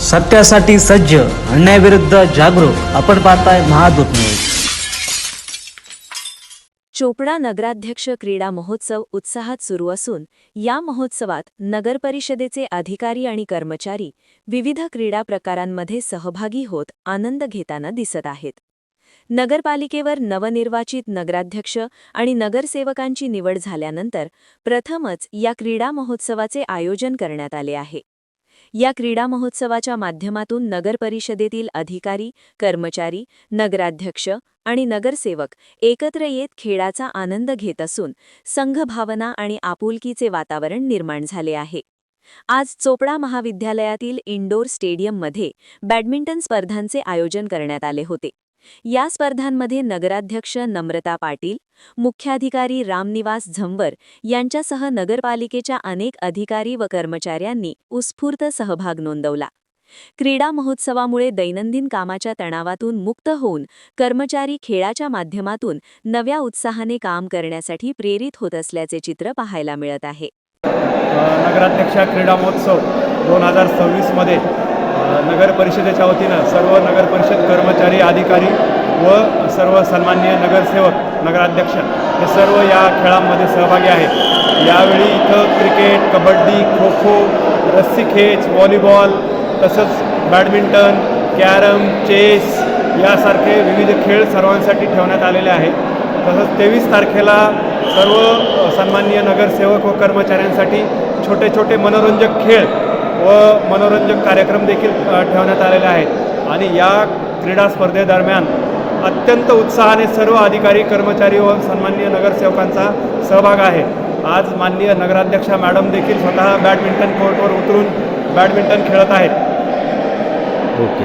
सत्यासाठी सज्ज अन्यायाविरुद्ध जागरूक आपण पाहताय महादूत न्यूज. चोपडा नगराध्यक्ष क्रीडा महोत्सव उत्साहात सुरू असून या महोत्सवात नगरपरिषदेचे अधिकारी आणि कर्मचारी विविध क्रीडा प्रकारांमध्ये सहभागी होत आनंद घेताना दिसत आहेत. नगरपालिकेवर नवनिर्वाचित नगराध्यक्ष आणि नगरसेवकांची निवड झाल्यानंतर प्रथमच या क्रीडा महोत्सवाचे आयोजन करण्यात आले आहे. या क्रीडा महोत्सवाच्या माध्यमातून नगरपरिषदेतील अधिकारी कर्मचारी नगराध्यक्ष आणि नगरसेवक एकत्र येत खेळाचा आनंद घेत असून संघभावना आणि आपुलकीचे वातावरण निर्माण झाले आहे. आज चोपडा महाविद्यालयातील इंडोर स्टेडियममध्ये बॅडमिंटन स्पर्धांचे आयोजन करण्यात आले होते. या स्पर्धांमध्ये नगराध्यक्ष नम्रता पाटील मुख्याधिकारी रामनिवास झंवर यांच्यासह नगरपालिकेच्या अनेक अधिकारी व कर्मचाऱ्यांनी उत्स्फूर्त सहभाग नोंदवला. क्रीडा महोत्सवामुळे दैनंदिन कामाच्या तणावातून मुक्त होऊन कर्मचारी खेळाच्या माध्यमातून नव्या उत्साहाने काम करण्यासाठी प्रेरित होत असल्याचे चित्र पाहायला मिळत आहे. नगराध्यक्षा क्रीडा महोत्सव दोन हजार सव्वीसमध्ये नगर परिषदेच्या वतीनं सर्व नगर परिषद कर्मचारी अधिकारी व सर्व सन्मान्य नगरसेवक नगराध्यक्ष हे सर्व या खेळांमध्ये सहभागी आहेत. यावेळी इथं क्रिकेट कबड्डी खो खो रस्सी खेच व्हॉलीबॉल तसंच बॅडमिंटन कॅरम चेस यासारखे विविध खेळ सर्वांसाठी ठेवण्यात आलेले आहेत. तसंच तेवीस तारखेला सर्व सन्मान्य नगरसेवक व कर्मचाऱ्यांसाठी छोटे छोटे मनोरंजक खेळ व मनोरंजक कार्यक्रम देखील ठेवण्यात आलेले आहेत. आणि या क्रीडा स्पर्धेदरम्यान अत्यंत उत्साहाने सर्व अधिकारी कर्मचारी व सन्माननीय नगरसेवकांचा सहभाग आहे. आज माननीय नगराध्यक्षा मॅडम देखील स्वतः बॅडमिंटन कोर्टवर उतरून बॅडमिंटन खेळत आहेत. ओके.